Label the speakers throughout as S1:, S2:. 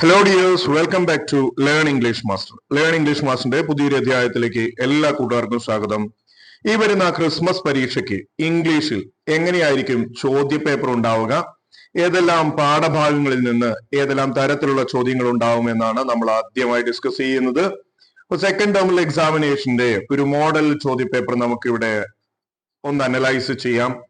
S1: Hello dears welcome back to learn English master learn English മാസ്റ്ററിന്റെ പുതിയൊരു അധ്യായത്തിലേക്ക് എല്ലാ കൂട്ടുകാർക്കും സ്വാഗതം. ഈ വരുന്ന ക്രിസ്മസ് പരീക്ഷയ്ക്ക് ഇംഗ്ലീഷിൽ എങ്ങനെയായിരിക്കും ചോദ്യപേപ്പർ ഉണ്ടാവുക? ഏതെല്ലാം പാഠഭാഗങ്ങളിൽ നിന്ന് ഏതെല്ലാം തരത്തിലുള്ള ചോദ്യങ്ങൾ ഉണ്ടാവുമെന്നാണ് നമ്മൾ ആദ്യമായി ഡിസ്കസ് ചെയ്യുന്നത്. സെക്കൻഡ് ടേമിൽ എക്സാമിനേഷന്റെ ഒരു മോഡൽ ചോദ്യപേപ്പർ നമുക്കിവിടെ ഒന്ന് അനലൈസ് ചെയ്യാം.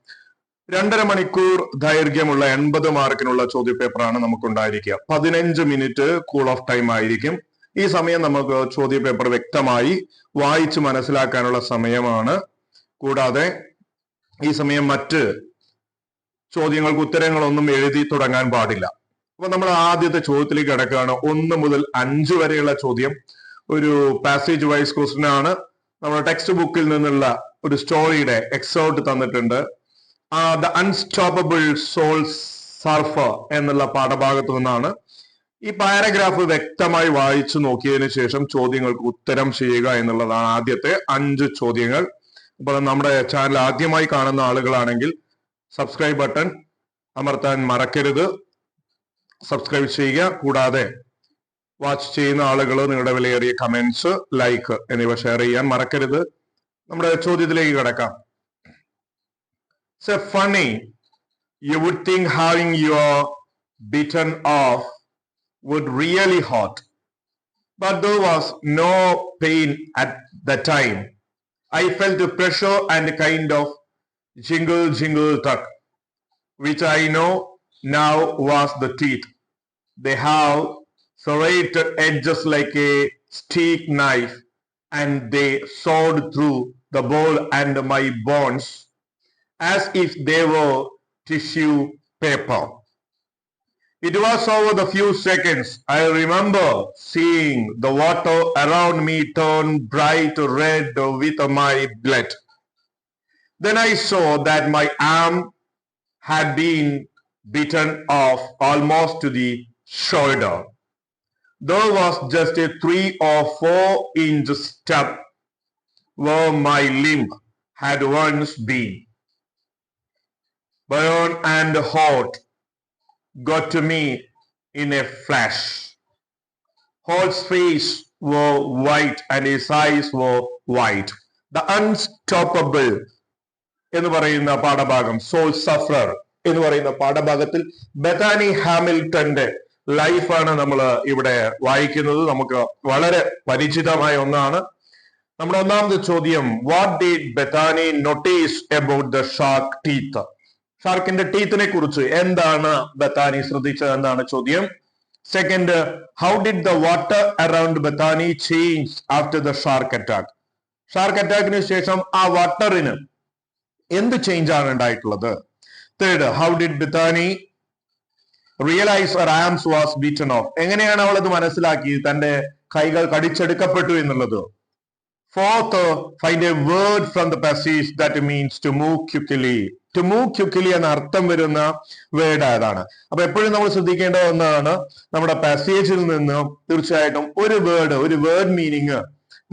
S1: രണ്ടര മണിക്കൂർ ദൈർഘ്യമുള്ള എൺപത് മാർക്കിനുള്ള ചോദ്യപേപ്പറാണ് നമുക്ക് ഉണ്ടായിരിക്കുക പതിനഞ്ച് മിനിറ്റ് കൂൾ ഓഫ് ടൈം ആയിരിക്കും. ഈ സമയം നമുക്ക് ചോദ്യപേപ്പർ വ്യക്തമായി വായിച്ച് മനസ്സിലാക്കാനുള്ള സമയമാണ്. കൂടാതെ ഈ സമയം മറ്റ് ചോദ്യങ്ങൾക്ക് ഉത്തരങ്ങളൊന്നും എഴുതി തുടങ്ങാൻ പാടില്ല. അപ്പൊ നമ്മൾ ആദ്യത്തെ ചോദ്യത്തിലേക്ക് കിടക്കുകയാണ്. ഒന്ന് മുതൽ അഞ്ച് വരെയുള്ള ചോദ്യം. ഒരു പാസേജ് വൈസ് ക്വസ്റ്റ്യൻ ആണ്. നമ്മുടെ ടെക്സ്റ്റ് ബുക്കിൽ നിന്നുള്ള ഒരു സ്റ്റോറിയുടെ എക്സോട്ട് തന്നിട്ടുണ്ട്. ദ അൺസ്റ്റോപ്പബിൾ സോൾ സർഫർ എന്നുള്ള പാഠഭാഗത്തു നിന്നാണ് ഈ പാരഗ്രാഫ് വ്യക്തമായി വായിച്ചു നോക്കിയതിന് ശേഷം ചോദ്യങ്ങൾക്ക് ഉത്തരം ചെയ്യുക എന്നുള്ളതാണ് ആദ്യത്തെ അഞ്ച് ചോദ്യങ്ങൾ. അപ്പോൾ നമ്മുടെ ചാനൽ ആദ്യമായി കാണുന്ന ആളുകളാണെങ്കിൽ സബ്സ്ക്രൈബ് ബട്ടൺ അമർത്താൻ മറക്കരുത്. സബ്സ്ക്രൈബ് ചെയ്യുക. കൂടാതെ വാച്ച് ചെയ്യുന്ന ആളുകൾ നിങ്ങളുടെ വിലയേറിയ കമന്റ്സ് ലൈക്ക് എന്നിവ ഷെയർ ചെയ്യാൻ മറക്കരുത്. നമ്മുടെ ചോദ്യത്തിലേക്ക് കിടക്കാം. So funny, you would think having your bitten off would really hurt. But there was no pain at the time. I felt the pressure and kind of jingle jingle tuck, which I know now was the teeth. They have serrated edges like a steak knife, and they sawed through the bone and my bones as if they were tissue paper. It was over the few seconds I remember seeing the water around me turn bright red with my blood. Then I saw that my arm had been bitten off almost to the shoulder. There was just a three or four inch step where my limb had once been burn and hot got to me in a flash. Holt's face were white and his eyes were white. The unstoppable എന്ന് പറയുന്ന പാഠഭാഗം soul sufferer എന്ന് പറയുന്ന പാഠഭാഗത്തിൽ ബഥാനി ഹാമിൽട്ടന്റെ ലൈഫാണ് നമ്മൾ ഇവിടെ വായിക്കുന്നത് നമുക്ക് വളരെ പരിചിതമായ ഒന്നാണ് നമ്മുടെ ഒന്നാമത്തെ ചോദ്യം what did Bethany notice about the shark teeth ഷാർക്കിന്റെ ടീത്തിനെ കുറിച്ച് എന്താണ് ബത്താനി ശ്രദ്ധിച്ചത്? എന്നാണ് ചോദ്യം? Second how did the water around Bethany change after the shark attack shark അറ്റാക്കിന് ശേഷം ആ വാട്ടറിന് എന്ത് ചേഞ്ച് ആണ് ഉണ്ടായിട്ടുള്ളത്? Third how did Bethany realise arms was beaten off എങ്ങനെയാണ് അവൾ അത് മനസ്സിലാക്കി തന്റെ കൈകൾ കടിച്ചെടുക്കപ്പെട്ടു എന്നുള്ളത്. Fourth find a word from the passage that means to move quickly to move quickly എന്ന അർത്ഥം വരുന്ന വേർഡ് ആയതാണ്. അപ്പൊ എപ്പോഴും നമ്മൾ ശ്രദ്ധിക്കേണ്ട ഒന്നാണ് നമ്മുടെ പാസേജിൽ നിന്ന് തീർച്ചയായിട്ടും ഒരു വേർഡ് ഒരു വേർഡ് മീനിങ്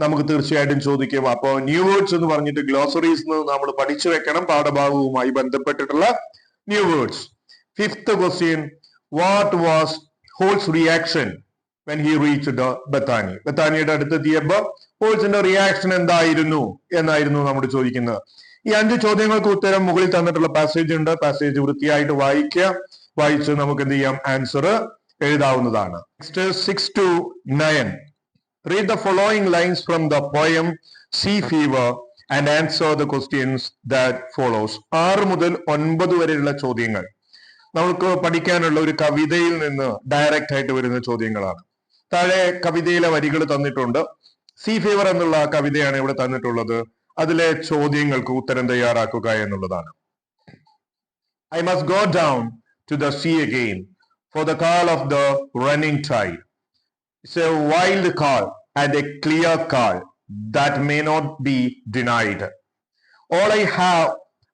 S1: നമുക്ക് തീർച്ചയായിട്ടും ചോദിക്കും. അപ്പോൾ ന്യൂ വേർഡ്സ് എന്ന് പറഞ്ഞിട്ട് ഗ്ലോസറീസ് നമ്മൾ പഠിച്ചു വെക്കണം. പാഠഭാഗവുമായി ബന്ധപ്പെട്ടിട്ടുള്ള new words fifth question what was Holt's reaction when he reach Bethany ബത്താനിയുടെ അടുത്തെത്തിയപ്പോ ഹോൾസിന്റെ റിയാക്ഷൻ എന്തായിരുന്നു? എന്നായിരുന്നു നമ്മൾ ചോദിക്കുന്നത്. ഈ അഞ്ച് ചോദ്യങ്ങൾക്ക് ഉത്തരം മുകളിൽ തന്നിട്ടുള്ള പാസേജ് ഉണ്ട്. പാസേജ് വൃത്തിയായിട്ട് വായിക്കുക. വായിച്ച് നമുക്ക് എന്ത് ചെയ്യാം? ആൻസർ എഴുതാവുന്നതാണ്. Next six to nine read the following lines from the poem sea fever and answer the questions that follows ആറ് മുതൽ ഒൻപത് വരെയുള്ള ചോദ്യങ്ങൾ. നമുക്ക് പഠിക്കാനുള്ള ഒരു കവിതയിൽ നിന്ന് ഡയറക്റ്റ് ആയിട്ട് വരുന്ന ചോദ്യങ്ങളാണ്. താഴെ കവിതയിലെ വരികൾ തന്നിട്ടുണ്ട്. സീ ഫീവർ എന്നുള്ള കവിതയാണ് ഇവിടെ തന്നിട്ടുള്ളത്. അതിലെ ചോദ്യങ്ങൾക്ക് ഉത്തരം തയ്യാറാക്കുക എന്നുള്ളതാണ്. I must go down to the sea again for the call of the running tide it's a wild call and a clear call that may not be denied all I have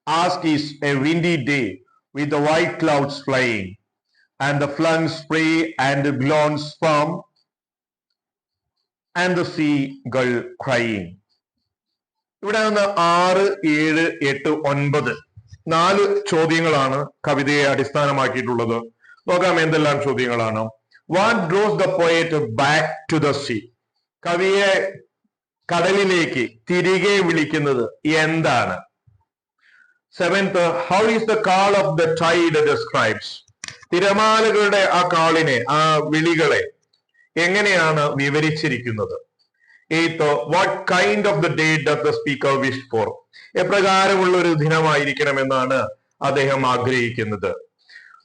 S1: ask is a windy day with the white clouds flying and the flung spray and the blown sperm and the seagull crying. ഇവിടെ നിന്ന് ആറ് ഏഴ് എട്ട് ഒൻപത് നാല് ചോദ്യങ്ങളാണ് കവിതയെ അടിസ്ഥാനമാക്കിയിട്ടുള്ളത്. നോക്കാം എന്തെല്ലാം ചോദ്യങ്ങളാണ്. What draws the poet back to the sea കവിയെ കടലിലേക്ക് തിരികെ വിളിക്കുന്നത് എന്താണ്? Seventh how is the call of the tide describes തിരമാലകളുടെ ആ കാളിനെ ആ വിളികളെ എങ്ങനെയാണ് വിവരിച്ചിരിക്കുന്നത്? Eighth what kind of the day does the speaker wish for എപ്രകാരമുള്ള ഒരു ദിനമായിരിക്കണം എന്നാണ് അദ്ദേഹം ആഗ്രഹിക്കുന്നത്.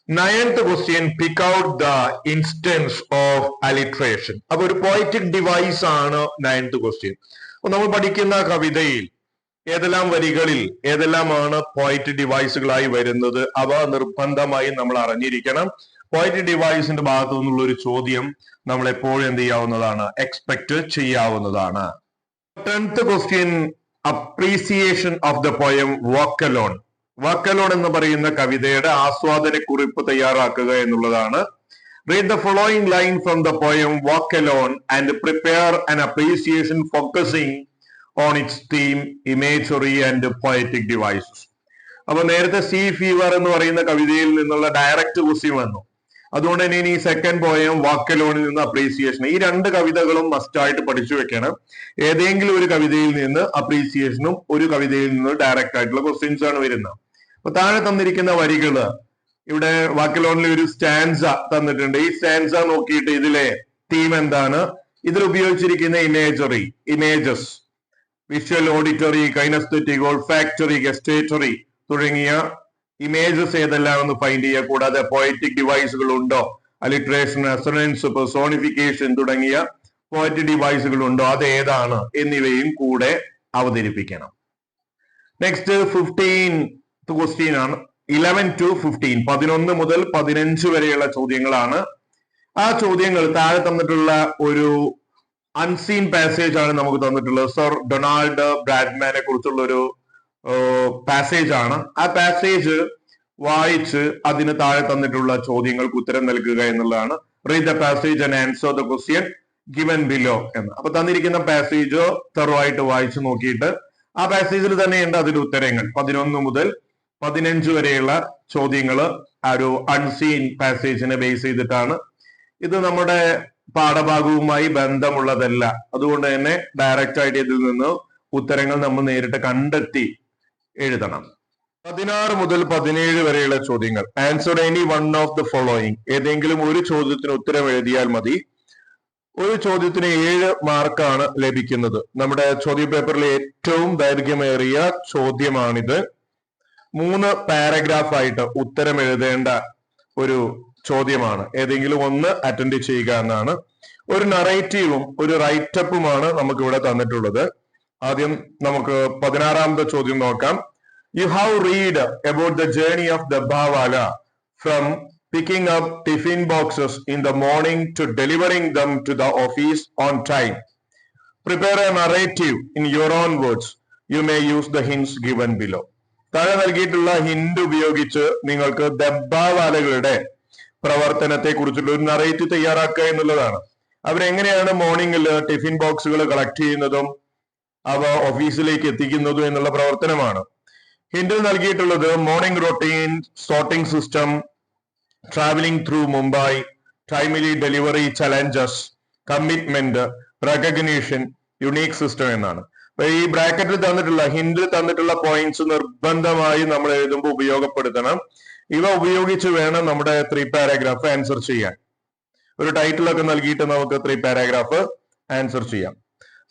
S1: Ninth question pick out the instance of alliteration അപ്പൊ ഒരു പോയറ്റിക് ഡിവൈസ് ആണ് നയൻത് ക്വസ്റ്റ്യൻ നമ്മൾ പഠിക്കുന്ന കവിതയിൽ ഏതെല്ലാം വരികളിൽ ഏതെല്ലാമാണ് പോയിറ്റ് ഡിവൈസുകളായി വരുന്നത്? അവ നിർബന്ധമായി നമ്മൾ അറിഞ്ഞിരിക്കണം. പോയിന്റ് ഡിവൈസിന്റെ ഭാഗത്തു നിന്നുള്ള ഒരു ചോദ്യം നമ്മൾ എപ്പോഴും എന്ത് ചെയ്യാവുന്നതാണ്? എക്സ്പെക്ട് ചെയ്യാവുന്നതാണ്. Tenth question appreciation of the poem walk alone walk alone എന്ന് പറയുന്ന കവിതയുടെ ആസ്വാദന കുറിപ്പ് തയ്യാറാക്കുക എന്നുള്ളതാണ്. Read the following line from the poem walk alone and prepare an appreciation focusing on its theme imagery and poetic devices അപ്പൊ നേരത്തെ C fever എന്ന് പറയുന്ന കവിതയിൽ നിന്നുള്ള ഡയറക്റ്റ് ക്വസ്റ്റ്യൻ വന്നു. അതുകൊണ്ട് തന്നെ ഇനി സെക്കൻഡ് പോയം വാക്കലോണിൽ നിന്ന് അപ്രീസിയേഷൻ ഈ രണ്ട് കവിതകളും മസ്റ്റ് ആയിട്ട് പഠിച്ചു വെക്കണം. ഏതെങ്കിലും ഒരു കവിതയിൽ നിന്ന് അപ്രീസിയേഷനും ഒരു കവിതയിൽ നിന്ന് ഡയറക്റ്റ് ആയിട്ടുള്ള ക്വസ്റ്റ്യൻസ് ആണ് വരുന്നത്. അപ്പൊ താഴെ തന്നിരിക്കുന്ന വരികൾ ഇവിടെ വാക്കലോണിൽ ഒരു സ്റ്റാൻസ തന്നിട്ടുണ്ട്. ഈ സ്റ്റാൻസ നോക്കിയിട്ട് ഇതിലെ തീം എന്താണ്? ഇതിൽ ഉപയോഗിച്ചിരിക്കുന്ന imagery images visual auditory kinaesthetic olfactory gustatory തുടങ്ങിയ ഇമേജസ് ഏതെല്ലാം ഒന്ന് ഫൈൻഡ് ചെയ്യുക കൂടാതെ പോയറ്റിക് ഡിവൈസുകൾ ഉണ്ടോ? അലിട്രേഷൻ അസറൻസ് സോണിഫിക്കേഷൻ തുടങ്ങിയ പോയറ്റിക് ഡിവൈസുകൾ ഉണ്ടോ? അത് ഏതാണ്? എന്നിവയും കൂടെ അവതരിപ്പിക്കണം. നെക്സ്റ്റ് ഫിഫ്റ്റീൻ ക്വസ്റ്റ്യൻ ആണ്. ഇലവൻ ടു ഫിഫ്റ്റീൻ പതിനൊന്ന് മുതൽ പതിനഞ്ച് വരെയുള്ള ചോദ്യങ്ങളാണ്. ആ ചോദ്യങ്ങൾ താഴെ തന്നിട്ടുള്ള ഒരു അൺസീൻ പാസേജ് ആണ് നമുക്ക് തന്നിട്ടുള്ളത്. സർ ഡൊണാൾഡ് ബ്രാഡ്മാനെ കുറിച്ചുള്ള ഒരു പാസേജ് ആണ്. ആ പാസേജ് വായിച്ച് അതിന് താഴെ തന്നിട്ടുള്ള ചോദ്യങ്ങൾക്ക് ഉത്തരം നൽകുക എന്നുള്ളതാണ്. Read the passage and answer the question given below എന്ന്. അപ്പൊ തന്നിരിക്കുന്ന പാസേജ് തെറുവായിട്ട് വായിച്ചു നോക്കിയിട്ട് ആ പാസേജിൽ തന്നെയുണ്ട് അതിന്റെ ഉത്തരങ്ങൾ. പതിനൊന്ന് മുതൽ പതിനഞ്ച് വരെയുള്ള ചോദ്യങ്ങൾ ആ ഒരു അൺസീൻ പാസേജിനെ ബേസ് ചെയ്തിട്ടാണ്. ഇത് നമ്മുടെ പാഠഭാഗവുമായി ബന്ധമുള്ളതല്ല. അതുകൊണ്ട് തന്നെ ഡയറക്റ്റ് ആയിട്ട് ഇതിൽ നിന്ന് ഉത്തരങ്ങൾ നമ്മൾ നേരിട്ട് കണ്ടെത്തി എഴുതണം. പതിനാറ് മുതൽ പതിനേഴ് വരെയുള്ള ചോദ്യങ്ങൾ. Answer any one of the following ഏതെങ്കിലും ഒരു ചോദ്യത്തിന് ഉത്തരം എഴുതിയാൽ മതി. ഒരു ചോദ്യത്തിന് ഏഴ് മാർക്കാണ് ലഭിക്കുന്നത്. നമ്മുടെ ചോദ്യ പേപ്പറിലെ ഏറ്റവും ദൈർഘ്യമേറിയ ചോദ്യമാണിത്. മൂന്ന് പാരഗ്രാഫ് ആയിട്ട് ഉത്തരം എഴുതേണ്ട ഒരു ചോദ്യമാണ്. ഏതെങ്കിലും ഒന്ന് അറ്റൻഡ് ചെയ്യുക എന്നാണ്. ഒരു നറേറ്റീവും ഒരു റൈറ്റപ്പുമാണ് നമുക്ക് ഇവിടെ തന്നിട്ടുള്ളത്. ആദ്യം നമുക്ക് പതിനാറാമത്തെ ചോദ്യം നോക്കാം. You have read about the journey of the dabbawala from picking up tiffin boxes in the morning to delivering them to the office on time prepare a narrative in your own words you may use the hints given below താഴെ നൽകിയിട്ടുള്ള hint ഉപയോഗിച്ച് നിങ്ങൾക്ക് ദബ്ബാവാലകളുടെ പ്രവർത്തനത്തെ കുറിച്ചുള്ള ഒരു narrative തയ്യാറാക്കുക എന്നുള്ളതാണ്. അവരെങ്ങനെയാണ് മോർണിംഗിൽ ടിഫിൻ ബോക്സുകൾ കളക്ട് ചെയ്യുന്നതും അവ ഓഫീസിലേക്ക് എത്തിക്കുന്നതും എന്നുള്ള പ്രവർത്തനമാണ്. ഹിന്ദിൽ നൽകിയിട്ടുള്ളത് morning routine sorting system travelling through Mumbai timely delivery challenges commitment recognition unique system എന്നാണ്. ഈ ബ്രാക്കറ്റിൽ തന്നിട്ടുള്ള ഹിന്ദിൽ തന്നിട്ടുള്ള പോയിന്റ്സ് നിർബന്ധമായി നമ്മൾ എഴുതുമ്പോൾ ഉപയോഗപ്പെടുത്തണം. ഇവ ഉപയോഗിച്ച് വേണം നമ്മുടെ ത്രീ പാരാഗ്രാഫ് ആൻസർ ചെയ്യാൻ. ഒരു ടൈറ്റിൽ ഒക്കെ നൽകിയിട്ട് നമുക്ക് ത്രീ പാരാഗ്രാഫ് ആൻസർ ചെയ്യാം.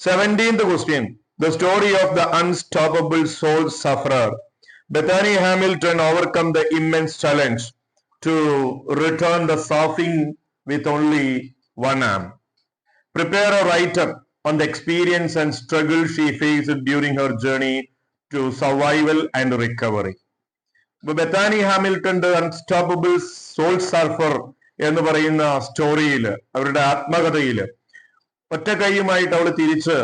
S1: Seventeenth question the story of the unstoppable soul surfer Bethany Hamilton overcome the immense challenge to return the surfing with only one arm prepare a writer on the experience and struggle she faced during her journey to survival and recovery. Bethany ഹാമിൽട്ടന്റെ unstoppable soul surfer എന്ന് പറയുന്ന സ്റ്റോറിയിൽ അവരുടെ ആത്മകഥയിൽ ഒറ്റ കൈയുമായിട്ട് അവൾ തിരിച്ച്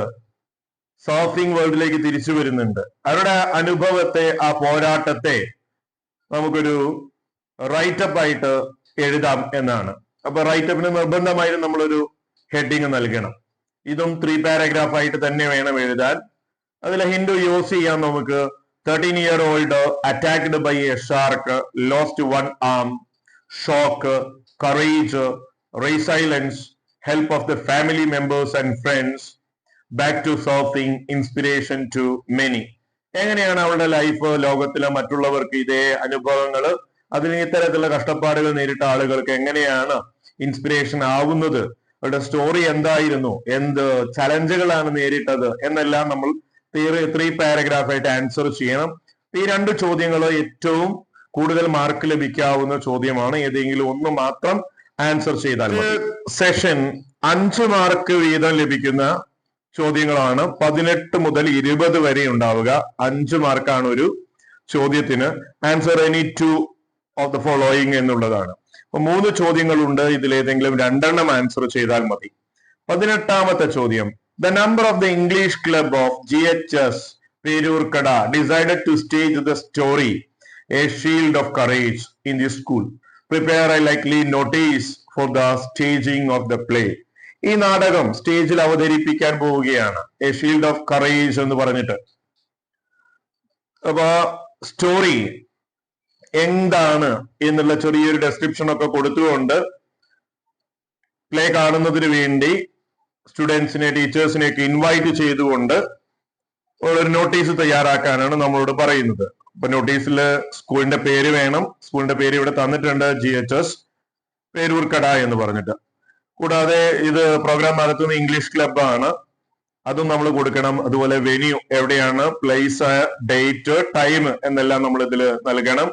S1: surfing വേൾഡിലേക്ക് തിരിച്ചു വരുന്നുണ്ട്. അവരുടെ അനുഭവത്തെ ആ പോരാട്ടത്തെ നമുക്കൊരു റൈറ്റപ്പ് ആയിട്ട് എഴുതാം എന്നാണ്. അപ്പൊ റൈറ്റപ്പിന് നിർബന്ധമായും നമ്മളൊരു ഹെഡിങ് നൽകണം. ഇതും ത്രീ പാരഗ്രാഫ് ആയിട്ട് തന്നെ വേണം എഴുതാൻ. അതിൽ ഹിന്ദു യൂസ് ചെയ്യാൻ നമുക്ക് thirteen year old attacked by a shark lost one arm shock courage resilience, help of the family members and friends, back to something, inspiration to many. എങ്ങനെയാണ് അവളുടെ ലൈഫ് ലോകത്തിലെ മറ്റുള്ളവർക്ക് ഇതേ അനുഭവങ്ങൾ അതിന് ഇത്തരത്തിലുള്ള കഷ്ടപ്പാടുകൾ നേരിട്ട ആളുകൾക്ക് എങ്ങനെയാണ് ഇൻസ്പിറേഷൻ ആവുന്നത്? അവരുടെ സ്റ്റോറി എന്തായിരുന്നു? എന്ത് ചലഞ്ചുകളാണ് നേരിട്ടത്? എന്നെല്ലാം നമ്മൾ ത്രീ പാരഗ്രാഫ് ആയിട്ട് ആൻസർ ചെയ്യണം. ഈ രണ്ട് ചോദ്യങ്ങൾ ഏറ്റവും കൂടുതൽ മാർക്ക് ലഭിക്കാവുന്ന ചോദ്യമാണ്. ഏതെങ്കിലും ഒന്ന് മാത്രം ആൻസർ ചെയ്താൽ സെഷൻ അഞ്ച് മാർക്ക് വീതം ലഭിക്കുന്ന ചോദ്യങ്ങളാണ്. പതിനെട്ട് മുതൽ ഇരുപത് വരെ ഉണ്ടാവുക. അഞ്ച് മാർക്കാണ് ഒരു ചോദ്യത്തിന്. Answer any two of the following എന്നുള്ളതാണ്. അപ്പൊ മൂന്ന് ചോദ്യങ്ങളുണ്ട്. ഇതിലേതെങ്കിലും രണ്ടെണ്ണം ആൻസർ ചെയ്താൽ മതി. പതിനെട്ടാമത്തെ ചോദ്യം. The number of the English club of G H S Peroorkada decided to stage the story a shield of courage in the school prepare a likely notice for the staging of the play ഈ നാടകം സ്റ്റേജിൽ അവതരിപ്പിക്കാൻ പോവുകയാണ്. A field of courage എന്ന് പറഞ്ഞിട്ട്. അപ്പൊ story എന്താണ് എന്നുള്ള ചെറിയൊരു ഡെസ്ക്രിപ്ഷൻ ഒക്കെ കൊടുത്തുകൊണ്ട് പ്ലേ കാണുന്നതിന് വേണ്ടി സ്റ്റുഡൻസിനെ ടീച്ചേഴ്സിനെ ഒക്കെ ഇൻവൈറ്റ് ചെയ്തുകൊണ്ട് ഒരു നോട്ടീസ് തയ്യാറാക്കാനാണ് നമ്മളോട് പറയുന്നത്. അപ്പൊ നോട്ടീസിൽ സ്കൂളിന്റെ പേര് വേണം. സ്കൂളിന്റെ പേര് ഇവിടെ തന്നിട്ടുണ്ട് ജി എച്ച് എസ് പേരൂർക്കട എന്ന് പറഞ്ഞിട്ട്. കൂടാതെ ഇത് പ്രോഗ്രാം നടത്തുന്ന ഇംഗ്ലീഷ് ക്ലബാണ് അതും നമ്മൾ കൊടുക്കണം. അതുപോലെ വെന്യൂ എവിടെയാണ്? പ്ലേസ് ഡേറ്റ് ടൈം എന്നെല്ലാം നമ്മൾ ഇതിൽ നൽകണം.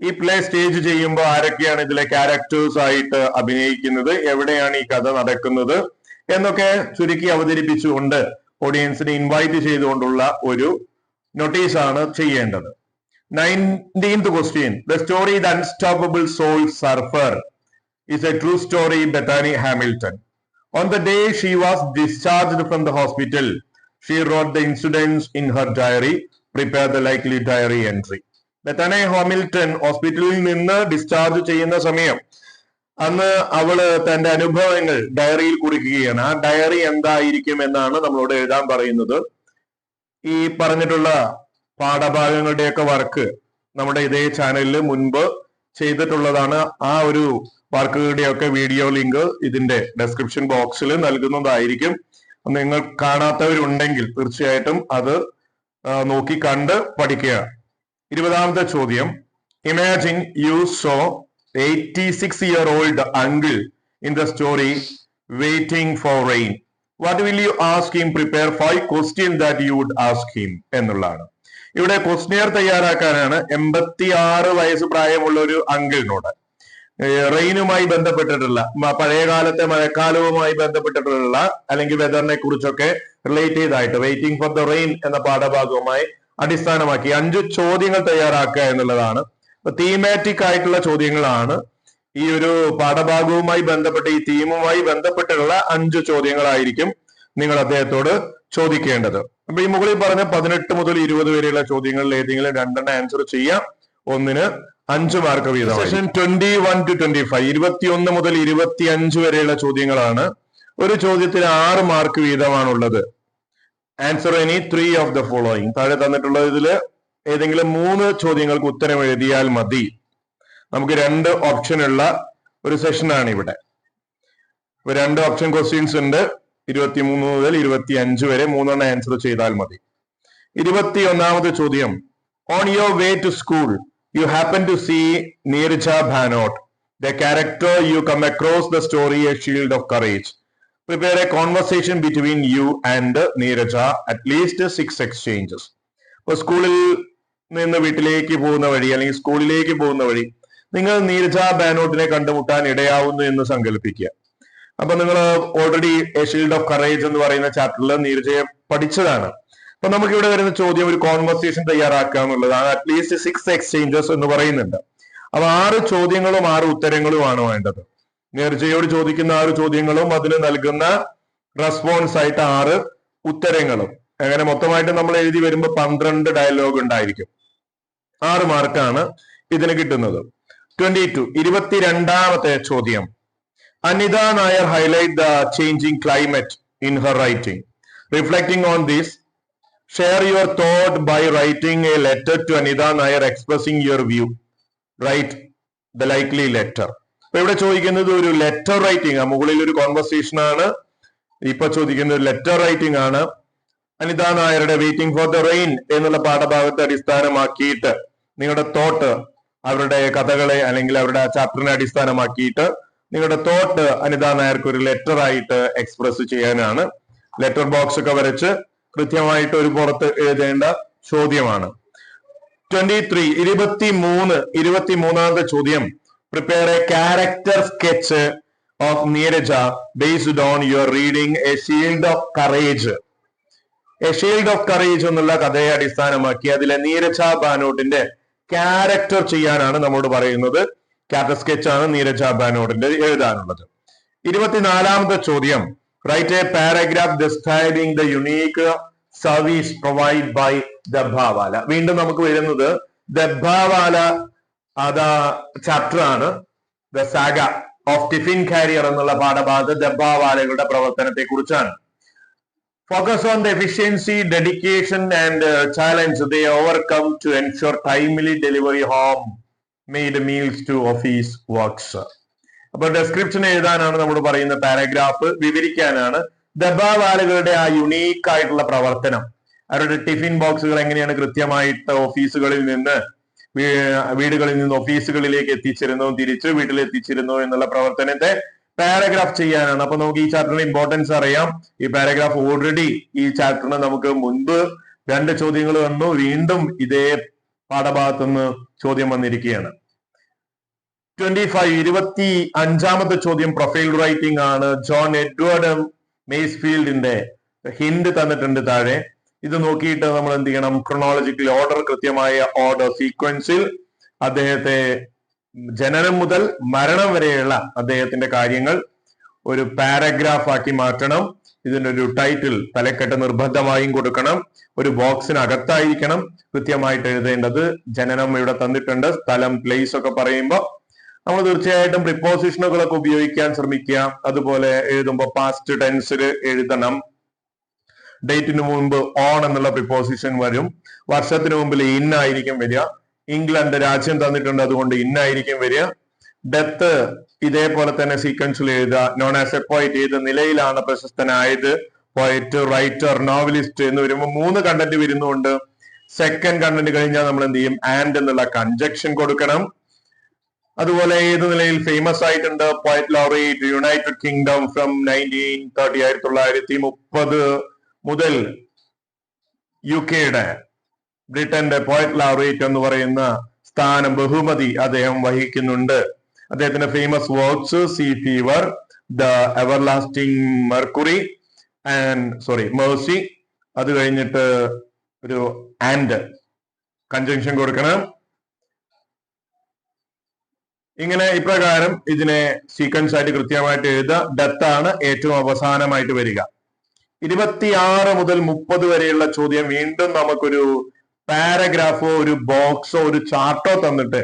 S1: ഈ പ്ലേ സ്റ്റേജ് ചെയ്യുമ്പോൾ ആരൊക്കെയാണ് ഇതിലെ ക്യാരക്ടേഴ്സ് ആയിട്ട് അഭിനയിക്കുന്നത്? എവിടെയാണ് ഈ കഥ നടക്കുന്നത്? എന്നൊക്കെ ചുരുക്കി അവതരിപ്പിച്ചുകൊണ്ട് ഓഡിയൻസിനെ ഇൻവൈറ്റ് ചെയ്തുകൊണ്ടുള്ള ഒരു നോട്ടീസാണ് ചെയ്യേണ്ടത് nineteenth question the story the unstoppable soul surfer is a true story Bethany Hamilton. On the day she was discharged from the hospital, she wrote the incidents in her diary, prepare the likely diary entry. Bethany Hamilton ഹോസ്പിറ്റലിൽ നിന്ന് discharge ചെയ്യുന്ന സമയം അന്ന് അവൾ തന്റെ അനുഭവങ്ങൾ ഡയറിയിൽ കുറിക്കുകയാണ്. ആ ഡയറി എന്തായിരിക്കും എന്നാണ് നമ്മളോട് എഴുതാൻ പറയുന്നത്. ഈ പറഞ്ഞിട്ടുള്ള പാഠഭാഗങ്ങളുടെയൊക്കെ വർക്ക് നമ്മുടെ ഇതേ ചാനലിൽ മുൻപ് ചെയ്തിട്ടുള്ളതാണ്. ആ ഒരു വർക്കുകളുടെയൊക്കെ വീഡിയോ ലിങ്ക് ഇതിന്റെ ഡെസ്ക്രിപ്ഷൻ ബോക്സിൽ നൽകുന്നതായിരിക്കും. നിങ്ങൾ കാണാത്തവരുണ്ടെങ്കിൽ തീർച്ചയായിട്ടും അത് നോക്കി കണ്ട് പഠിക്കുക. ഇരുപതാമത്തെ ചോദ്യം. Imagine you saw eighty six year old uncle in the story waiting for rain what will you ask him prepare five question that you would ask him എന്നുള്ളതാണ്. ഇവിടെ ക്വസ്റ്റ്യർ തയ്യാറാക്കാനാണ് എൺപത്തി ആറ് വയസ്സ് പ്രായമുള്ള ഒരു അങ്കിളിനോട് റെയിനുമായി ബന്ധപ്പെട്ടിട്ടുള്ള പഴയകാലത്തെ പഴയ കാലത്തെ മഴക്കാലവുമായി ബന്ധപ്പെട്ടിട്ടുള്ള അല്ലെങ്കിൽ വെതറിനെ കുറിച്ചൊക്കെ റിലേറ്റ് ചെയ്തായിട്ട് വെയിറ്റിംഗ് ഫോർ ദ റെയിൻ എന്ന പാഠഭാഗവുമായി അടിസ്ഥാനമാക്കി അഞ്ച് ചോദ്യങ്ങൾ തയ്യാറാക്കുക എന്നുള്ളതാണ് തീമാറ്റിക് ആയിട്ടുള്ള ചോദ്യങ്ങളാണ്. ഈ ഒരു പാഠഭാഗവുമായി ബന്ധപ്പെട്ട് ഈ തീമുമായി ബന്ധപ്പെട്ടുള്ള അഞ്ച് ചോദ്യങ്ങളായിരിക്കും നിങ്ങൾ അദ്ദേഹത്തോട് ചോദിക്കേണ്ടത്. അപ്പൊ ഈ മുകളിൽ പറഞ്ഞ പതിനെട്ട് മുതൽ ഇരുപത് വരെയുള്ള ചോദ്യങ്ങളിൽ ഏതെങ്കിലും രണ്ടെണ്ണം ആൻസർ ചെയ്യാം. ഒന്നിന് അഞ്ച് മാർക്ക് വീതം session twenty one to twenty five ഇരുപത്തിയൊന്ന് മുതൽ ഇരുപത്തി അഞ്ച് വരെയുള്ള ചോദ്യങ്ങളാണ്. ഒരു ചോദ്യത്തിന് ആറ് mark വീതമാണുള്ളത്. Answer any three of the following താഴെ തന്നിട്ടുള്ള ഇതിൽ ഏതെങ്കിലും മൂന്ന് ചോദ്യങ്ങൾക്ക് ഉത്തരം എഴുതിയാൽ മതി. നമുക്ക് രണ്ട് ഓപ്ഷൻ ഉള്ള ഒരു സെഷനാണ് ഇവിടെ. രണ്ട് ഓപ്ഷൻ ക്വസ്റ്റ്യൻസ് ഉണ്ട്. ഇരുപത്തി മൂന്ന് മുതൽ ഇരുപത്തി അഞ്ച് വരെ മൂന്നെണ്ണം ആൻസർ ചെയ്താൽ മതി. ഇരുപത്തി ഒന്നാമത് ചോദ്യം on your way to school you happen to see Neerja Bhanot the character you come across the story a shield of courage prepare a conversation between you and Neerja at least six exchanges ഇപ്പൊ സ്കൂളിൽ നിന്ന് വീട്ടിലേക്ക് പോകുന്ന വഴി അല്ലെങ്കിൽ സ്കൂളിലേക്ക് പോകുന്ന വഴി നിങ്ങൾ നീരജ ബാനോട്ടിനെ കണ്ടുമുട്ടാൻ ഇടയാവുന്നു എന്ന് സങ്കല്പിക്കുക. അപ്പൊ നിങ്ങൾ already a shield of courage എന്ന് പറയുന്ന ചാപ്റ്ററിൽ നീരജയെ പഠിച്ചതാണ്. അപ്പൊ നമുക്ക് ഇവിടെ വരുന്ന ചോദ്യം ഒരു കോൺവെർസേഷൻ തയ്യാറാക്കുക എന്നുള്ളതാണ്. അറ്റ്ലീസ്റ്റ് സിക്സ് എക്സ്ചേഞ്ചസ് എന്ന് പറയുന്നുണ്ട്. അപ്പൊ ആറ് ചോദ്യങ്ങളും ആറ് ഉത്തരങ്ങളുമാണ് വേണ്ടത്. നീർജയോട് ചോദിക്കുന്ന ആറ് ചോദ്യങ്ങളും അതിന് നൽകുന്ന റെസ്പോൺസ് ആയിട്ട് ആറ് ഉത്തരങ്ങളും. അങ്ങനെ മൊത്തമായിട്ട് നമ്മൾ എഴുതി വരുമ്പോൾ പന്ത്രണ്ട് ഡയലോഗ് ഉണ്ടായിരിക്കും. ആറ് മാർക്കാണ് ഇതിന് കിട്ടുന്നത്. ട്വന്റി ടു ഇരുപത്തിരണ്ടാമത്തെ ചോദ്യം. Anita Nair highlight the changing climate in her writing reflecting on this share your thought by writing a letter to Anita Nair expressing your view write the likely letter അപ്പൊ ഇവിടെ ചോദിക്കുന്നത് ഒരു letter writing ആ. മുകളിൽ ഒരു conversation ആണ്. ഇപ്പൊ ചോദിക്കുന്നത് ലെറ്റർ റൈറ്റിംഗ് ആണ്. അനിത നായരുടെ വെയിറ്റിംഗ് ഫോർ ദ റെയിൻ എന്നുള്ള പാഠഭാഗത്തെ അടിസ്ഥാനമാക്കിയിട്ട് നിങ്ങളുടെ തോട്ട് അവരുടെ കഥകളെ അല്ലെങ്കിൽ അവരുടെ ചാപ്റ്ററിനെ അടിസ്ഥാനമാക്കിയിട്ട് നിങ്ങളുടെ തോട്ട് അനിതാ നായർക്ക് ഒരു ലെറ്റർ ആയിട്ട് എക്സ്പ്രസ് ചെയ്യാനാണ്. ലെറ്റർ ബോക്സ് ഒക്കെ വരച്ച് കൃത്യമായിട്ട് ഒരു പുറത്ത് എഴുതേണ്ട ചോദ്യമാണ്. ട്വന്റി ത്രീ ഇരുപത്തി മൂന്ന് ഇരുപത്തി മൂന്നാമത്തെ ചോദ്യം. Prepare a character sketch of Neerja based on your reading a shield of courage a shield of courage എന്നുള്ള കഥയെ അടിസ്ഥാനമാക്കി അതിലെ നീരജ ബാനോട്ടിന്റെ ക്യാരക്ടർ ചെയ്യാനാണ് നമ്മോട് പറയുന്നത്. ക്യാരക്ടർ സ്കെച്ച് ആണ് നീരജ ബാനോട്ടിന്റെ എഴുതാനുള്ളത്. ഇരുപത്തിനാലാമത്തെ ചോദ്യം. Write a paragraph describing the unique service provide by dabbawala. വീണ്ടും നമുക്ക് വരുന്നത് ദബ്ബാവാല അതാ ചാപ്റ്റർ ആണ്. The saga of tiffin carrier എന്നുള്ള പാഠഭാഗത്ത് ദബ്ബാവാലകളുടെ പ്രവർത്തനത്തെ കുറിച്ചാണ് focus on the efficiency, dedication, and uh, challenge. They overcome to ensure timely delivery home made meals to office works. അപ്പൊ ഡെസ്ക്രിപ്ഷൻ എഴുതാനാണ് നമ്മൾ പറയുന്ന പാരഗ്രാഫ് വിവരിക്കാനാണ്. ദബാവാലുകളുടെ ആ യുണീക്ക് ആയിട്ടുള്ള പ്രവർത്തനം. അവരുടെ ടിഫിൻ ബോക്സുകൾ എങ്ങനെയാണ് കൃത്യമായിട്ട് ഓഫീസുകളിൽ നിന്ന് വീടുകളിൽ നിന്ന് ഓഫീസുകളിലേക്ക് എത്തിച്ചിരുന്നു തിരിച്ച് വീട്ടിൽ എത്തിച്ചിരുന്നു എന്നുള്ള പ്രവർത്തനത്തെ പാരഗ്രാഫ് ചെയ്യാനാണ്. അപ്പൊ നമുക്ക് ഈ ചാപ്റ്ററിന്റെ ഇമ്പോർട്ടൻസ് അറിയാം. ഈ പാരഗ്രാഫ് ഓൾറെഡി ഈ ചാപ്റ്ററിന് നമുക്ക് മുൻപ് രണ്ട് ചോദ്യങ്ങൾ വന്നു. വീണ്ടും ഇതേ പാഠഭാഗത്തു നിന്ന് ചോദ്യം വന്നിരിക്കുകയാണ്. ട്വന്റി ഫൈവ് ഇരുപത്തി അഞ്ചാമത്തെ ചോദ്യം പ്രൊഫൈൽ റൈറ്റിംഗ് ആണ്. ജോൺ എഡ്വേർഡ് മെയ്സ്ഫീൽഡിന്റെ ഹിന്റ് തന്നിട്ടുണ്ട് താഴെ. ഇത് നോക്കിയിട്ട് നമ്മൾ എന്ത് ചെയ്യണം? ക്രൊണോളജിക്കൽ ഓർഡർ കൃത്യമായ ഓർഡർ സീക്വൻസിൽ അദ്ദേഹത്തെ ജനനം മുതൽ മരണം വരെയുള്ള അദ്ദേഹത്തിന്റെ കാര്യങ്ങൾ ഒരു പാരഗ്രാഫ് ആക്കി മാറ്റണം. ഇതിന്റെ ഒരു ടൈറ്റിൽ തലക്കെട്ട് നിർബന്ധമായും കൊടുക്കണം. ഒരു ബോക്സിനകത്തായിരിക്കണം കൃത്യമായിട്ട് എഴുതേണ്ടത്. ജനനം ഇവിടെ തന്നിട്ടുണ്ട്. സ്ഥലം പ്ലേസ് ഒക്കെ പറയുമ്പോൾ നമ്മൾ തീർച്ചയായിട്ടും പ്രിപ്പോസിഷനുകളൊക്കെ ഉപയോഗിക്കാൻ ശ്രമിക്കുക. അതുപോലെ എഴുതുമ്പോൾ പാസ്റ്റ് ടെൻസിൽ എഴുതണം. ഡേറ്റിന് മുമ്പ് ഓൺ എന്നുള്ള പ്രിപ്പോസിഷൻ വരും. വർഷത്തിന് മുമ്പിൽ ഇൻ ആയിരിക്കും വരിക. ഇംഗ്ലണ്ട് രാജ്യം തന്നിട്ടുണ്ട്. അതുകൊണ്ട് ഇന്നായിരിക്കും വരിക. ഡെത്ത് ഇതേപോലെ തന്നെ സീക്വൻസിൽ എഴുതുക. നോൺ ആസ് എ പോയിറ്റ് ഏത് നിലയിലാണ് പ്രശസ്തനായത്? പോയറ്റ് റൈറ്റർ നോവലിസ്റ്റ് എന്ന് വരുമ്പോൾ മൂന്ന് കണ്ടന്റ് വരുന്നുണ്ട്. സെക്കൻഡ് കണ്ടന്റ് കഴിഞ്ഞാൽ നമ്മൾ എന്ത് ചെയ്യും? ആൻഡ് എന്നുള്ള കൺജക്ഷൻ കൊടുക്കണം. അതുപോലെ ഏത് നിലയിൽ ഫേമസ് ആയിട്ടുണ്ട്? Poet laureate United Kingdom from nineteen thirty ആയിരത്തി തൊള്ളായിരത്തി മുപ്പത് മുതൽ യു കെയുടെ ബ്രിട്ടന്റെ പോയറ്റ് ലോറേറ്റ് എന്ന് പറയുന്ന സ്ഥാനം ബഹുമതി അദ്ദേഹം വഹിക്കുന്നുണ്ട്. അദ്ദേഹത്തിന്റെ famous works sea fever the everlasting mercury and sorry mercy അത് കഴിഞ്ഞിട്ട് ഒരു ആൻഡ് കൺജങ്ഷൻ കൊടുക്കണം. ഇങ്ങനെ ഇപ്രകാരം ഇതിനെ സീക്വൻസ് ആയിട്ട് കൃത്യമായിട്ട് എഴുതുക. ആണ് ഏറ്റവും അവസാനമായിട്ട് വരിക. ഇരുപത്തിയാറ് മുതൽ മുപ്പത് വരെയുള്ള ചോദ്യം വീണ്ടും നമുക്കൊരു പാരഗ്രാഫോ ഒരു ബോക്സോ ഒരു ചാർട്ടോ തന്നിട്ട്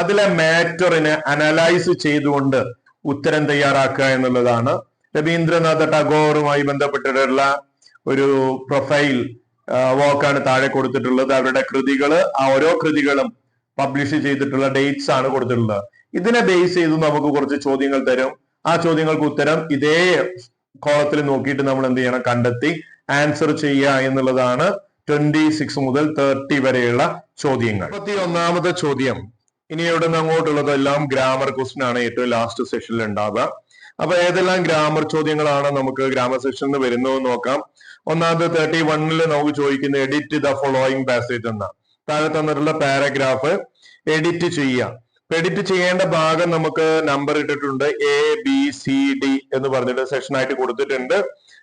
S1: അതിലെ മാറ്ററിനെ അനലൈസ് ചെയ്തുകൊണ്ട് ഉത്തരം തയ്യാറാക്കുക എന്നുള്ളതാണ്. രവീന്ദ്രനാഥ ടാഗോറുമായി ബന്ധപ്പെട്ടിട്ടുള്ള ഒരു പ്രൊഫൈൽ വാക്കാണ് താഴെ കൊടുത്തിട്ടുള്ളത്. അവരുടെ കൃതികൾ ആ ഓരോ കൃതികളും പബ്ലിഷ് ചെയ്തിട്ടുള്ള ഡേറ്റ്സ് ആണ് കൊടുത്തിട്ടുള്ളത്. ഇതിനെ ബേസ് ചെയ്ത് നമുക്ക് കുറച്ച് ചോദ്യങ്ങൾ തരും. ആ ചോദ്യങ്ങൾക്ക് ഉത്തരം ഇതേ കോളത്തിൽ നോക്കിയിട്ട് നമ്മൾ എന്ത് ചെയ്യണം? കണ്ടെത്തി ആൻസർ ചെയ്യുക എന്നുള്ളതാണ് ട്വന്റി സിക്സ് മുതൽ തേർട്ടി വരെയുള്ള ചോദ്യങ്ങൾ. മുപ്പത്തി ഒന്നാമത്തെ ചോദ്യം. ഇനി എവിടെ നിന്ന് അങ്ങോട്ടുള്ളതെല്ലാം ഗ്രാമർ ക്വസ്റ്റ്യൻ ആണ് ഏറ്റവും ലാസ്റ്റ് സെഷനിൽ ഉണ്ടാവുക. അപ്പൊ ഏതെല്ലാം ഗ്രാമർ ചോദ്യങ്ങളാണ് നമുക്ക് ഗ്രാമർ സെഷനിൽ വരുന്നത് നോക്കാം. ഒന്നാമത് തേർട്ടി വണ്ണിൽ നമുക്ക് ചോദിക്കുന്നത് എഡിറ്റ് ദ ഫോളോയിങ് പാസേജ് എന്ന. താഴെ തന്നിട്ടുള്ള പാരഗ്രാഫ് എഡിറ്റ് ചെയ്യുക. എഡിറ്റ് ചെയ്യേണ്ട ഭാഗം നമുക്ക് നമ്പർ ഇട്ടിട്ടുണ്ട് എ ബി സി ഡി എന്ന് പറഞ്ഞിട്ട് സെക്ഷൻ ആയിട്ട് കൊടുത്തിട്ടുണ്ട്.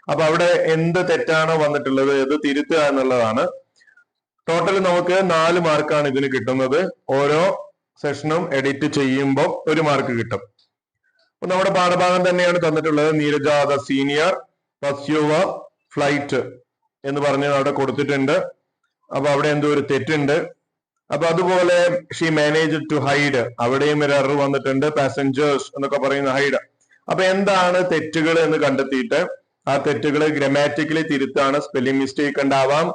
S1: അപ്പൊ അവിടെ എന്ത് തെറ്റാണ് വന്നിട്ടുള്ളത് ഇത് തിരുത്തുക എന്നുള്ളതാണ്. ടോട്ടൽ നമുക്ക് നാല് മാർക്കാണ് ഇതിന് കിട്ടുന്നത്. ഓരോ സെഷനും എഡിറ്റ് ചെയ്യുമ്പോൾ ഒരു മാർക്ക് കിട്ടും. അപ്പൊ നമ്മുടെ പാഠഭാഗം തന്നെയാണ് തന്നിട്ടുള്ളത്. നീരജാത സീനിയർ പസ്യുവ ഫ്ലൈറ്റ് എന്ന് പറഞ്ഞ് അവിടെ കൊടുത്തിട്ടുണ്ട്. അപ്പൊ അവിടെ എന്തോ ഒരു തെറ്റുണ്ട്. അപ്പൊ അതുപോലെ ഷീ മാനേജ് ടു ഹൈഡ് അവിടെയും ഒരു എറർ വന്നിട്ടുണ്ട്. പാസഞ്ചേഴ്സ് എന്നൊക്കെ പറയുന്ന ഹൈഡ് അപ്പൊ എന്താണ് തെറ്റുകൾ എന്ന് കണ്ടെത്തിയിട്ട് ആ തെറ്റുകൾ ഗ്രമാറ്റിക്കലി തിരുത്താണ്. സ്പെല്ലിംഗ് മിസ്റ്റേക്ക് ഉണ്ടാവാം.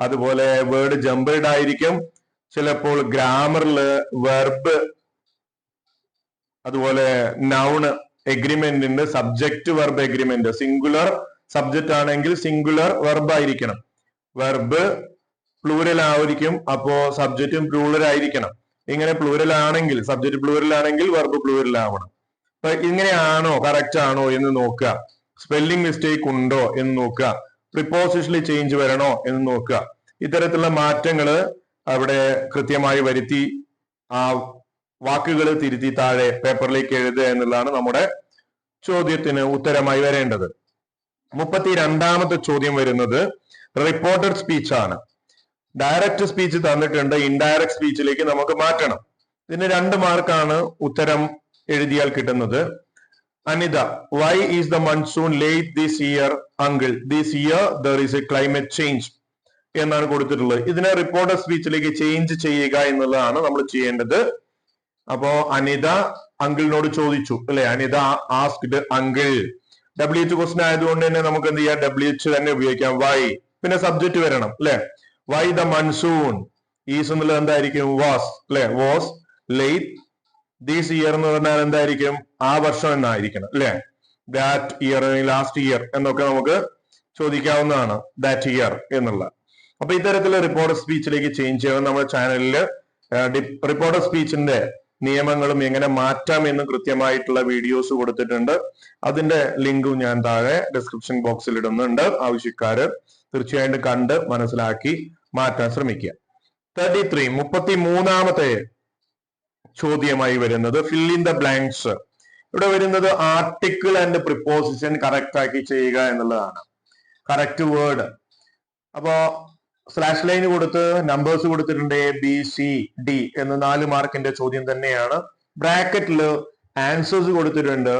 S1: അതുപോലെ വേർഡ് ജംബിൾഡ് ആയിരിക്കും. ചിലപ്പോൾ ഗ്രാമറിൽ വെർബ് അതുപോലെ നൗണ് എഗ്രിമെന്റ് ഉണ്ട് subject verb agreement singular subject ആണെങ്കിൽ സിംഗുലർ വെർബ് ആയിരിക്കണം. വെർബ് പ്ലൂരൽ ആയിരിക്കും. അപ്പോ സബ്ജക്റ്റും പ്ലൂരൽ ആയിരിക്കണം. ഇങ്ങനെ പ്ലൂരൽ ആണെങ്കിൽ സബ്ജക്ട് പ്ലൂരൽ ആണെങ്കിൽ വെർബ് പ്ലൂരൽ ആവണം. അപ്പൊ ഇങ്ങനെയാണോ കറക്റ്റ് ആണോ എന്ന് നോക്കുക. സ്പെല്ലിംഗ് മിസ്റ്റേക്ക് ഉണ്ടോ എന്ന് നോക്കുക. പ്രിപ്പോസിഷനിൽ ചേഞ്ച് വരണോ എന്ന് നോക്കുക. ഇത്തരത്തിലുള്ള മാറ്റങ്ങൾ അവിടെ കൃത്യമായി വരുത്തി ആ വാക്കുകൾ തിരുത്തി താഴെ പേപ്പറിലേക്ക് എഴുതുക എന്നുള്ളതാണ് നമ്മുടെ ചോദ്യത്തിന് ഉത്തരമായി വരേണ്ടത്. മുപ്പത്തി രണ്ടാമത്തെ ചോദ്യം വരുന്നത് റിപ്പോർട്ടഡ് സ്പീച്ച് ആണ്. ഡയറക്റ്റ് സ്പീച്ച് തന്നിട്ടുണ്ട് ഇൻഡയറക്റ്റ് സ്പീച്ചിലേക്ക് നമുക്ക് മാറ്റണം. ഇതിന് രണ്ട് മാർക്കാണ് ഉത്തരം എഴുതിയാൽ കിട്ടുന്നത്. Anita why is the monsoon late this year uncle this year there is a climate change എന്നാണ് കൊടുത്തിട്ടുള്ളത്. ഇതിനെ റിപ്പോർട്ടർ സ്പീച്ചിലേക്ക് ചേഞ്ച് ചെയ്യുക എന്നുള്ളതാണ് നമ്മൾ ചെയ്യേണ്ടത്. അപ്പോ അനിത അങ്കിളിനോട് ചോദിച്ചു അല്ലെ? Anita asked uncle. W H question ആയതുകൊണ്ട് തന്നെ നമുക്ക് എന്ത് ചെയ്യാം? ഡബ്ല്യു എച്ച് തന്നെ ഉപയോഗിക്കാം. വൈ പിന്നെ സബ്ജക്ട് വരണം അല്ലെ? വൈ ദ മൺസൂൺ ഈസ് എന്നുള്ളത് എന്തായിരിക്കും? വാസ് അല്ലെ? വാസ് ലേറ്റ് ദീസ് ഇയർ എന്ന് പറഞ്ഞാൽ എന്തായിരിക്കും? ആ വർഷം എന്നായിരിക്കണം അല്ലെ? ദാറ്റ് ഇയർ ലാസ്റ്റ് ഇയർ എന്നൊക്കെ നമുക്ക് ചോദിക്കാവുന്നതാണ് ദാറ്റ് ഇയർ എന്നുള്ള. അപ്പൊ ഇത്തരത്തിലുള്ള റിപ്പോർട്ടർ സ്പീച്ചിലേക്ക് ചേഞ്ച് ചെയ്യണം. നമ്മുടെ ചാനലിൽ റിപ്പോർട്ടർ സ്പീച്ചിന്റെ നിയമങ്ങളും എങ്ങനെ മാറ്റാം എന്ന് കൃത്യമായിട്ടുള്ള വീഡിയോസ് കൊടുത്തിട്ടുണ്ട്. അതിന്റെ ലിങ്കും ഞാൻ താഴെ ഡിസ്ക്രിപ്ഷൻ ബോക്സിൽ ഇടുന്നുണ്ട്. ആവശ്യക്കാര് തീർച്ചയായിട്ടും കണ്ട് മനസ്സിലാക്കി മാറ്റാൻ ശ്രമിക്കുക. തേർട്ടി ത്രീ മുപ്പത്തി മൂന്നാമത്തെ ചോദ്യമായി വരുന്നത്. ഫിൽ ഇൻ ദ ബ്ലാങ്ക്സ് ഇവിടെ വരുന്നത് ആർട്ടിക്കിൾ ആൻഡ് പ്രിപ്പോസിഷൻ കറക്റ്റ് ആക്കി ചെയ്യുക എന്നുള്ളതാണ്. കറക്റ്റ് വേർഡ് അപ്പോ സ്ലാഷ് ലൈൻ കൊടുത്ത് നമ്പേഴ്സ് കൊടുത്തിട്ടുണ്ട് എ ബി സി ഡി എന്ന് നാല് മാർക്കിന്റെ ചോദ്യം തന്നെയാണ്. ബ്രാക്കറ്റിൽ ആൻസേഴ്സ് കൊടുത്തിട്ടുണ്ട്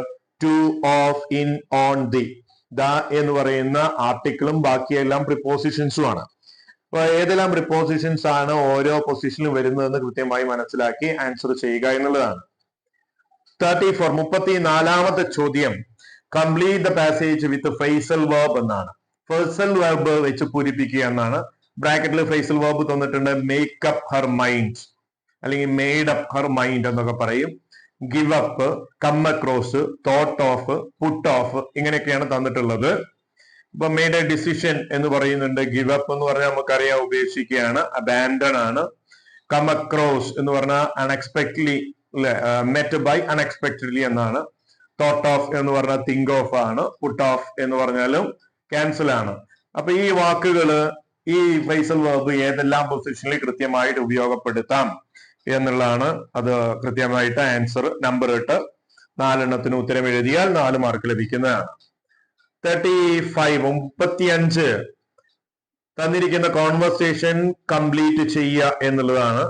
S1: to of in on the the എന്ന് പറയുന്ന ആർട്ടിക്കിളും ബാക്കിയെല്ലാം പ്രിപ്പോസിഷൻസും ആണ്. ഏതെല്ലാം പ്രിപ്പോസിഷൻസ് ആണ് ഓരോ പൊസിഷനിലും വരുന്നതെന്ന് കൃത്യമായി മനസ്സിലാക്കി ആൻസർ ചെയ്യുക എന്നുള്ളതാണ്. തേർട്ടി ഫോർ മുപ്പത്തി നാലാമത്തെ ചോദ്യം. Complete the passage with phrasal verb എന്നാണ്. ഫേസൽ വേർബ് വെച്ച് പൂരിപ്പിക്കുക എന്നാണ്. ബ്രാക്കറ്റിൽ ഫേസൽ വേർബ് തന്നിട്ടുണ്ട്. മേക്ക് അപ്പ് ഹർ മൈൻഡ് അല്ലെങ്കിൽ മെയ്ഡ് അപ്പ് ഹർ മൈൻഡ് എന്നൊക്കെ പറയും. Give up come across thought of put off ഇങ്ങനെയൊക്കെയാണ് തന്നിട്ടുള്ളത്. ഇപ്പൊ മെയ്ഡ് എ ഡിസിഷൻ എന്ന് പറയുന്നുണ്ട്. ഗിവ് അപ്പ് എന്ന് പറഞ്ഞാൽ നമുക്കറിയാം ഉപേക്ഷിക്കുകയാണ്. അബാൻഡൺ ആണ്. കം അക്രോസ് എന്ന് പറഞ്ഞാൽ അൺഎക്സ്പെക്ട്ലി മെറ്റ് ബൈ അൺഎക്സ്പെക്ടഡ്ലി എന്നാണ്. തോട്ട് ഓഫ് എന്ന് പറഞ്ഞാൽ തിങ്ക് ഓഫ് ആണ്. പുട്ട് ഓഫ് എന്ന് പറഞ്ഞാലും ക്യാൻസൽ ആണ്. അപ്പൊ ഈ വാക്കുകൾ ഈ ഫൈസൽ വേർബ് ഏതെല്ലാം പൊസിഷനിൽ കൃത്യമായിട്ട് ഉപയോഗപ്പെടുത്താം എന്നുള്ളതാണ് അത് കൃത്യമായിട്ട് ആൻസർ നമ്പർ ഇട്ട് നാലെണ്ണത്തിന് ഉത്തരം എഴുതിയാൽ നാല് മാർക്ക് ലഭിക്കുന്നതാണ്. തേർട്ടി ഫൈവ് മുപ്പത്തി അഞ്ച് തന്നിരിക്കുന്ന കോൺവെർസേഷൻ കംപ്ലീറ്റ് ചെയ്യുക എന്നുള്ളതാണ്.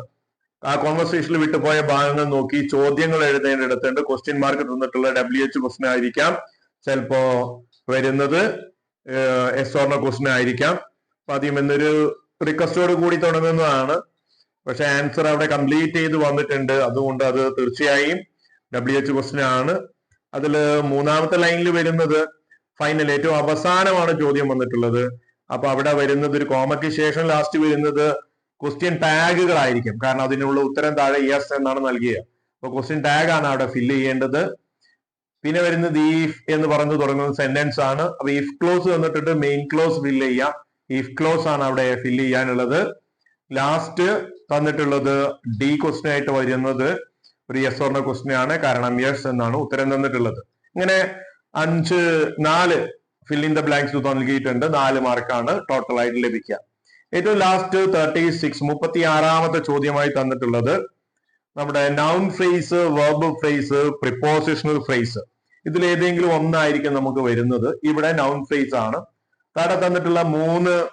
S1: ആ കോൺവെർസേഷനിൽ വിട്ടുപോയ ഭാഗങ്ങൾ നോക്കി ചോദ്യങ്ങൾ എഴുതേണ്ടടുത്തുണ്ട് ക്വസ്റ്റ്യൻ മാർക്ക് തന്നിട്ടുള്ള ഡബ്ല്യു എച്ച് ക്വസ്റ്റ്യൻ ആയിരിക്കാം. ചിലപ്പോ വരുന്നത് എസ് ഓർണ ക്വസ്റ്റ്യൻ ആയിരിക്കാം. അപ്പൊ ആദ്യം എന്നൊരു റിക്വസ്റ്റോട് കൂടി തുടങ്ങുന്നതാണ്. പക്ഷെ ആൻസർ അവിടെ കംപ്ലീറ്റ് ചെയ്ത് വന്നിട്ടുണ്ട്. അതുകൊണ്ട് അത് തീർച്ചയായും ഡബ്ല്യു എച്ച് ക്വസ്റ്റ്യൻ ആണ്. അതിൽ മൂന്നാമത്തെ ലൈനിൽ വരുന്നത് ഫൈനൽ ഏറ്റവും അവസാനമാണ് ചോദ്യം വന്നിട്ടുള്ളത്. അപ്പൊ അവിടെ വരുന്നത് ഒരു കോമയ്ക്ക് ശേഷം ലാസ്റ്റ് വരുന്നത് ക്വസ്റ്റ്യൻ ടാഗുകളായിരിക്കും കാരണം അതിനുള്ള ഉത്തരം താഴെ യെസ് എന്നാണ് നൽകിയത്. അപ്പൊ ക്വസ്റ്റ്യൻ ടാഗ് ആണ് അവിടെ ഫില്ല് ചെയ്യേണ്ടത്. പിന്നെ വരുന്നത് ഈഫ് എന്ന് പറഞ്ഞു തുടങ്ങുന്ന സെന്റൻസ് ആണ്. അപ്പൊ ഇഫ് ക്ലോസ് വന്നിട്ടിട്ട് മെയിൻ ക്ലോസ് ഫില്ല് ചെയ്യാം. ഇഫ് ക്ലോസ് ആണ് അവിടെ ഫില്ല് ചെയ്യാനുള്ളത്. ലാസ്റ്റ് തന്നിട്ടുള്ളത് ഡി ക്വസ്റ്റ്യൻ ആയിട്ട് വരുന്നത് ഒരു യെസ് ഓർണ ക്വസ്റ്റ്യൻ ആണ്. കാരണം യെസ് എന്നാണ് ഉത്തരം തന്നിട്ടുള്ളത്. ഇങ്ങനെ അഞ്ച് നാല് ഫിൽ ഇൻ ദ ബ്ലാങ്ക്സ് നൽകിയിട്ടുണ്ട് നാല് മാർക്കാണ് ടോട്ടൽ ആയിട്ട് ലഭിക്കുക. ഏറ്റവും ലാസ്റ്റ് തേർട്ടി സിക്സ് മുപ്പത്തി ആറാമത്തെ ചോദ്യമായി തന്നിട്ടുള്ളത് നമ്മുടെ noun phrase verb phrase prepositional phrase ഇതിൽ ഏതെങ്കിലും ഒന്നായിരിക്കും നമുക്ക് വരുന്നത്. ഇവിടെ നൗൺ ഫ്രേസ് ആണ്. താഴെ തന്നിട്ടുള്ള മൂന്ന്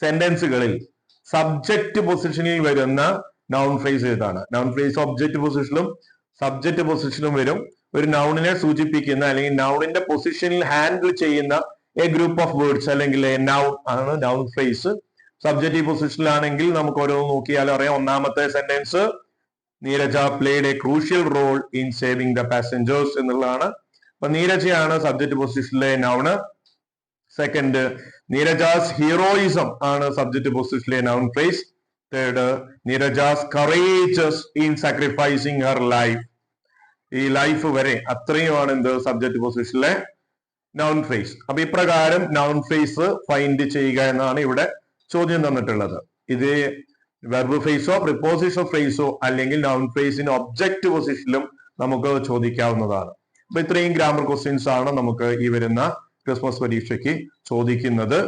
S1: സെന്റൻസുകളിൽ സബ്ജക്റ്റ് പൊസിഷനിൽ വരുന്ന നൗൺ ഫ്രേസ് ഏതാണ്. നൗൺ ഫ്രേസ് ഒബ്ജക്റ്റ് പൊസിഷനിലും സബ്ജക്റ്റ് പൊസിഷനിലും വരും. ഒരു നൗണിനെ സൂചിപ്പിക്കുന്ന അല്ലെങ്കിൽ നൗണിന്റെ പൊസിഷനിൽ ഹാൻഡിൽ ചെയ്യുന്ന എ ഗ്രൂപ്പ് ഓഫ് വേർഡ്സ് അല്ലെങ്കിൽ എ നൗൺ ആണ് നൗൺ ഫ്രേസ് സബ്ജക്റ്റീവ് പൊസിഷനിലാണെങ്കിൽ നമുക്ക് ഓരോ നോക്കിയാൽ അറിയാം. ഒന്നാമത്തെ sentence Neeraja played a crucial role in saving the passengers എന്നുള്ളതാണ്. അപ്പൊ നീരജയാണ് സബ്ജക്റ്റ് പൊസിഷനിലെ നൗണ് സെക്കൻഡ് നീരജാസ് ഹീറോയിസം ആണ് subject പൊസിഷനിലെ noun phrase third Neeraja's courageous in sacrificing her life ഈ ലൈഫ് വരെ അത്രയുമാണ് എന്ത് സബ്ജക്ട് പൊസിഷനിലെ നൗൺ ഫ്രേസ് അപ്പൊ ഇപ്രകാരം നൗൺ ഫ്രേസ് ഫൈൻഡ് ചെയ്യുക എന്നാണ് ഇവിടെ ചോദ്യം തന്നിട്ടുള്ളത്. ഇത് വെർബ് ഫേസോ പ്രിപ്പോസിഷോ ഫ്രേസോ അല്ലെങ്കിൽ നൗൺ ഫേസിന് ഒബ്ജക്റ്റ് പൊസിഷനിലും നമുക്ക് ചോദിക്കാവുന്നതാണ്. അപ്പൊ ഇത്രയും ഗ്രാമർ ക്വസ്റ്റ്യൻസ് ആണ് നമുക്ക് ഈ വരുന്ന ക്രിസ്മസ് പരീക്ഷയ്ക്ക് ചോദിക്കുന്നത്.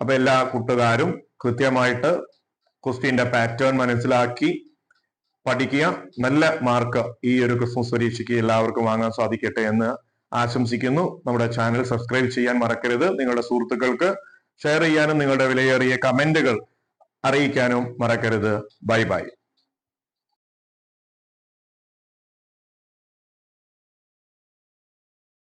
S1: അപ്പൊ എല്ലാ കൂട്ടുകാരും കൃത്യമായിട്ട് ക്വസ്റ്റ്യന്റെ പാറ്റേൺ മനസ്സിലാക്കി പഠിക്കുക നല്ല മാർക്ക് ഈ ഒരു ക്രിസ്മസ് പരീക്ഷയ്ക്ക് എല്ലാവർക്കും വാങ്ങാൻ സാധിക്കട്ടെ എന്ന് ആശംസിക്കുന്നു. നമ്മുടെ ചാനൽ സബ്സ്ക്രൈബ് ചെയ്യാൻ മറക്കരുത്. നിങ്ങളുടെ സുഹൃത്തുക്കൾക്ക് ഷെയർ ചെയ്യാനും നിങ്ങളുടെ വിലയേറിയ കമന്റുകൾ അറിയിക്കാനും മറക്കരുത്. Bye bye